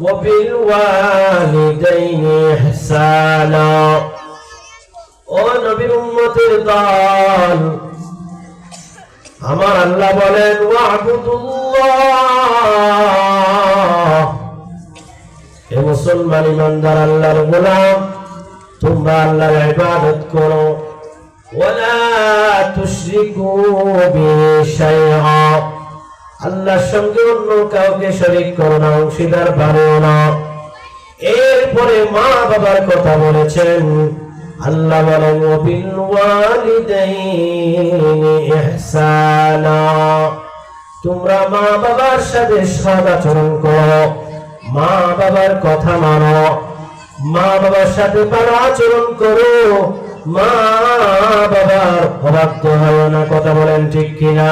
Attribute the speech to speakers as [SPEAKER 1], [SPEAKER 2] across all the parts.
[SPEAKER 1] وبالوالدين إحسانا ও নবীর উম্মতের দল আমার আল্লাহ বলেন ওয়াবুদুল্লাহ হে মুসলমান ইমানদার আল্লাহর গোলাম তোমরা আল্লাহর ইবাদত করো ওয়ালা তুশরিকু বিহি শাইআ আল্লাহর সঙ্গে অন্য কাউকে শরীক করো না, অংশীদার বানিও না। এরপরে মা বাবার কথা বলেছেন, আল্লাহ বলেন তোমরা মা বাবার সাথে সদ আচরণ করো, মা বাবার কথা মানো, মা বাবার সাথে ভালো আচরণ করো, মা বাবার অবাধ্য হয় না, কথা বলেন ঠিক কিনা?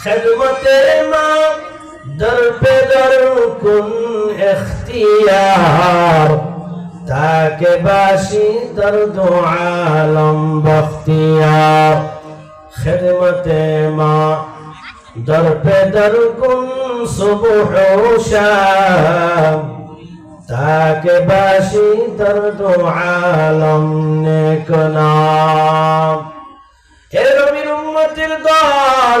[SPEAKER 1] খেলবতে মা দর্পে দর কোন এখতিয়ার তাকে বাসি দর্দ আলম বখতিয়ার খেদমতে মা দর্পে দর কোন সুবহ শাম তাকে বাসি দর্দ আলম নেকনাম হে রবির উম্মতির দল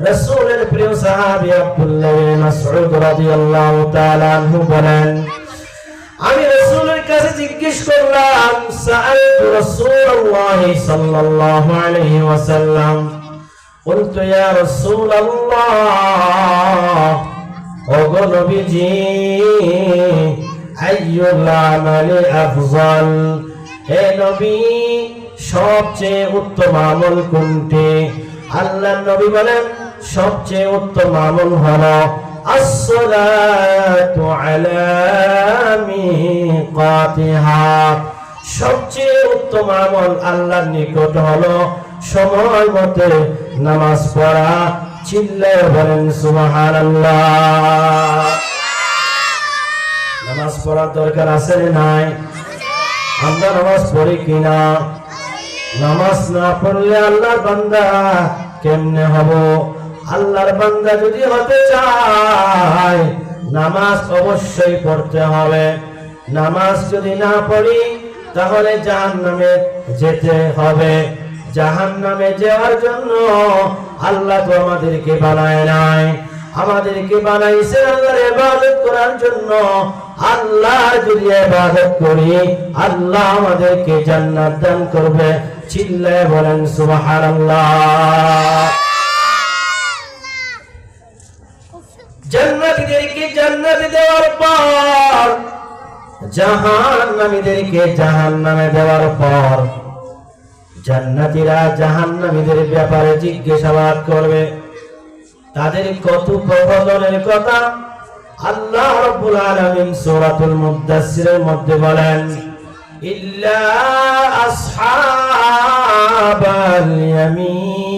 [SPEAKER 1] রাসূলের প্রিয় সাহাবী আব্দুল্লাহ ইবনে মাসউদ রাদিয়াল্লাহু তাআলা আনহু বলেন আমি রাসূলের কাছে জিজ্ঞেস করলাম সাআলতু রাসূলুল্লাহ সাল্লাল্লাহু আলাইহি ওয়াসাল্লাম قلت يا رسول الله ওগো নবীজি আইয়ুল আমালি আফজাল হে নবী সবচেয়ে উত্তম আমল কোনটি আল্লাহ নবী বলেন সবচেয়ে উত্তম আমল হলো আসসালাতু আলা মিকাতিহা। সবচেয়ে উত্তম আমল আল্লাহর নিকট হলো সময় মতে নামাজ পড়া, চিল্লায় বলেন সুবহানাল্লাহ। নামাজ পড়ার দরকার আছে নাই? আমরা নামাজ পড়ি কিনা? নামাজ না পড়লে আল্লাহর বান্দা কেমনে হব? আল্লাহর বান্দা যদি হতে চায়, নামাজ অবশ্যই পড়তে হবে। নামাজ যদি না পড়ি, তাহলে জাহান নামে যেতে হবে। জাহান নামে যাওয়ার জন্য আল্লাহ তো আমাদেরকে বানায় নাই। আমাদেরকে বানাইছে আল্লাহর ইবাদত করার জন্য। আল্লাহ যদি ইবাদত করি, আল্লাহ আমাদেরকে জান্নাত দান করবে। চিল্লায় বলেন, সুবহানাল্লাহ জান্নাতীদেরকে জান্নাতে দেওয়ার পর জাহান্নামীদেরকে জাহান্নামে দেওয়ার পর জান্নাতীরা জাহান্নামীদের ব্যাপারে জিজ্ঞাসাবাদ করবে। তাদের কত প্রবদনের কথা? আল্লাহ রাব্বুল আলামিন সূরাতুল মুদাসসিরের মধ্যে বলেন, ইল্লা আসহাবাল ইয়ামিন।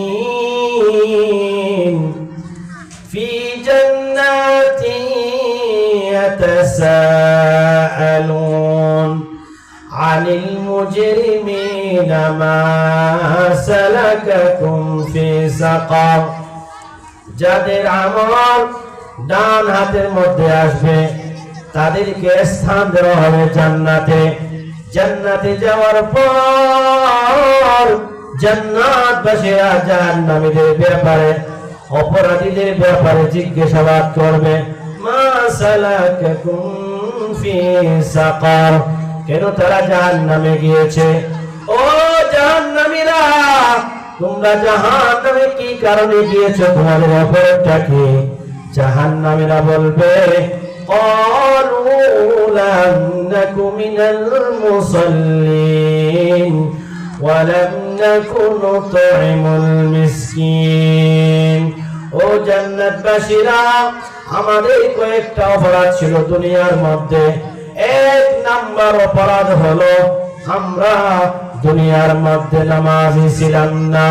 [SPEAKER 1] يتساءلون عن المجرمين ما سلككم في سقر যাদের আমল ডান হাতের মধ্যে আসবে তাদেরকে স্থান দেওয়া হবে জান্নাতে জান্নাতে যাওয়ার পর জান্নাতবাসীরা জাহান্নামীদের ব্যাপারে অপরাধীদের ব্যাপারে জিজ্ঞাসাবাদ করবে মা সালাকাকুম ফি সাকার কেন তারা জাহান্নামে গিয়েছে ও জাহান্নামীরা তোমরা জাহান্নামে কি কারণে গিয়েছো তোমাদের অপরাধটা কি জাহান্নামীরা বলবে قالوا لم نك من المصلين ولم نكن نطعم المسكين ও জান্নাতবাসীরা আমাদের কয়েকটা অপরাধ ছিল দুনিয়ার মধ্যে। এক নাম্বার অপরাধ হলো, আমরা দুনিয়ার মধ্যে নামাজ ছিলাম না।